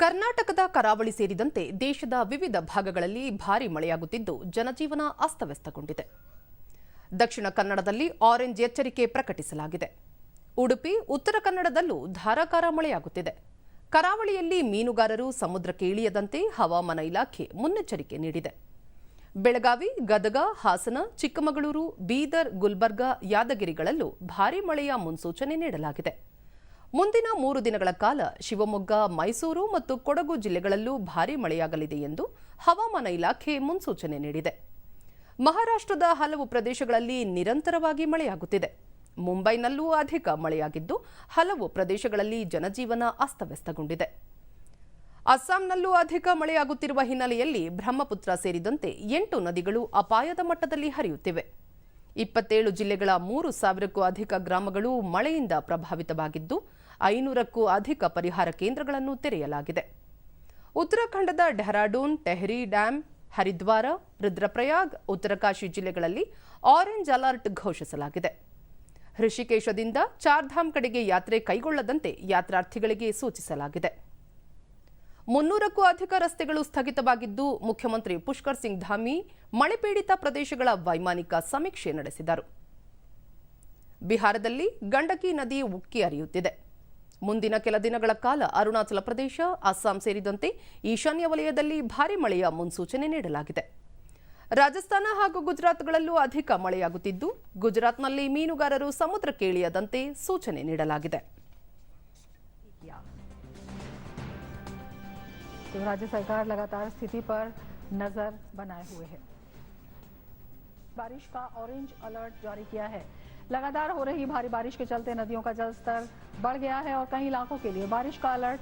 ಕರ್ನಾಟಕದ ಕರಾವಳಿ ಸೇರಿದಂತೆ ದೇಶದ ವಿವಿಧ ಭಾಗಗಳಲ್ಲಿ ಭಾರೀ ಮಳೆಯಾಗುತ್ತಿದ್ದು, ಜನಜೀವನ ಅಸ್ತವ್ಯಸ್ತಗೊಂಡಿದೆ. ದಕ್ಷಿಣ ಕನ್ನಡದಲ್ಲಿ ಆರೆಂಜ್ ಎಚ್ಚರಿಕೆ ಪ್ರಕಟಿಸಲಾಗಿದೆ. ಉಡುಪಿ, ಉತ್ತರ ಕನ್ನಡದಲ್ಲೂ ಧಾರಾಕಾರ ಮಳೆಯಾಗುತ್ತಿದೆ. ಕರಾವಳಿಯಲ್ಲಿ ಮೀನುಗಾರರು ಸಮುದ್ರಕ್ಕೆ ಇಳಿಯದಂತೆ ಹವಾಮಾನ ಇಲಾಖೆ ಮುನ್ನೆಚ್ಚರಿಕೆ ನೀಡಿದೆ. ಬೆಳಗಾವಿ, ಗದಗ, ಹಾಸನ, ಚಿಕ್ಕಮಗಳೂರು, ಬೀದರ್, ಗುಲ್ಬರ್ಗಾ, ಯಾದಗಿರಿಗಳಲ್ಲೂ ಭಾರೀ ಮಳೆಯ ಮುನ್ಸೂಚನೆ ನೀಡಲಾಗಿದೆ. ಮುಂದಿನ ಮೂರು ದಿನಗಳ ಕಾಲ ಶಿವಮೊಗ್ಗ, ಮೈಸೂರು ಮತ್ತು ಕೊಡಗು ಜಿಲ್ಲೆಗಳಲ್ಲೂ ಭಾರೀ ಮಳೆಯಾಗಲಿದೆ ಎಂದು ಹವಾಮಾನ ಇಲಾಖೆ ಮುನ್ಸೂಚನೆ ನೀಡಿದೆ. ಮಹಾರಾಷ್ಟ್ರದ ಹಲವು ಪ್ರದೇಶಗಳಲ್ಲಿ ನಿರಂತರವಾಗಿ ಮಳೆಯಾಗುತ್ತಿದೆ. ಮುಂಬೈನಲ್ಲೂ ಅಧಿಕ ಮಳೆಯಾಗಿದ್ದು, ಹಲವು ಪ್ರದೇಶಗಳಲ್ಲಿ ಜನಜೀವನ ಅಸ್ತವ್ಯಸ್ತಗೊಂಡಿದೆ. ಅಸ್ಸಾಂನಲ್ಲೂ ಅಧಿಕ ಮಳೆಯಾಗುತ್ತಿರುವ ಹಿನ್ನೆಲೆಯಲ್ಲಿ ಬ್ರಹ್ಮಪುತ್ರ ಸೇರಿದಂತೆ ಎಂಟು ನದಿಗಳು ಅಪಾಯದ ಮಟ್ಟದಲ್ಲಿ ಹರಿಯುತ್ತಿವೆ. ಇಪ್ಪತ್ತೇಳು ಜಿಲ್ಲೆಗಳ ಮೂರು ಸಾವಿರಕ್ಕೂ ಅಧಿಕ ಗ್ರಾಮಗಳು ಮಳೆಯಿಂದ ಪ್ರಭಾವಿತವಾಗಿದ್ದು ಐನೂರಕ್ಕೂ ಅಧಿಕ ಪರಿಹಾರ ಕೇಂದ್ರಗಳನ್ನು ತೆರೆಯಲಾಗಿದೆ. ಉತ್ತರಾಖಂಡದ ಡೆಹರಾಡೂನ್ ಟೆಹರಿ ಡ್ಯಾಂ, ಹರಿದ್ವಾರ, ರುದ್ರಪ್ರಯಾಗ್, ಉತ್ತರಕಾಶಿ ಜಿಲ್ಲೆಗಳಲ್ಲಿ ಆರೆಂಜ್ ಅಲರ್ಟ್ ಘೋಷಿಸಲಾಗಿದೆ. ಹೃಷಿಕೇಶದಿಂದ ಚಾರ್ಧಾಮ್ ಕಡೆಗೆ ಯಾತ್ರೆ ಕೈಗೊಳ್ಳದಂತೆ ಯಾತ್ರಾರ್ಥಿಗಳಿಗೆ ಸೂಚಿಸಲಾಗಿದೆ. ಮುನ್ನೂರಕ್ಕೂ ಅಧಿಕ ರಸ್ತೆಗಳು ಸ್ಥಗಿತವಾಗಿದ್ದು, ಮುಖ್ಯಮಂತ್ರಿ ಪುಷ್ಕರ್ ಸಿಂಗ್ ಧಾಮಿ ಮಳೆಪೀಡಿತ ಪ್ರದೇಶಗಳ ವೈಮಾನಿಕ ಸಮೀಕ್ಷೆ ನಡೆಸಿದರು. ಬಿಹಾರದಲ್ಲಿ ಗಂಡಕಿ ನದಿ ಉಕ್ಕಿ ಹರಿಯುತ್ತಿದೆ. ಮುಂದಿನ ಕೆಲ ದಿನಗಳ ಕಾಲ ಅರುಣಾಚಲ ಪ್ರದೇಶ ಅಸ್ಸಾಂ ಸೇರಿದಂತೆ ಈಶಾನ್ಯ ವಲಯದಲ್ಲಿ ಭಾರೀ ಮಳೆಯ ಮುನ್ಸೂಚನೆ ನೀಡಲಾಗಿದೆ ರಾಜಸ್ಥಾನ ಹಾಗೂ ಗುಜರಾತ್ಗಳಲ್ಲೂ ಅಧಿಕ ಮಳೆಯಾಗುತ್ತಿದ್ದು ಗುಜರಾತ್ನಲ್ಲಿ ಮೀನುಗಾರರು ಸಮುದ್ರಕ್ಕೆ ಇಳಿಯದಂತೆ ಸೂಚನೆ ನೀಡಲಾಗಿದೆ किया तो राज्य सरकार लगातार स्थिति पर नजर बनाए हुए है बारिश का ऑरेंज अलर्ट जारी किया है लगातार हो रही भारी बारिश के चलते नदियों का जलस्तर बढ़ गया है और कई इलाकों के लिए बारिश का अलर्ट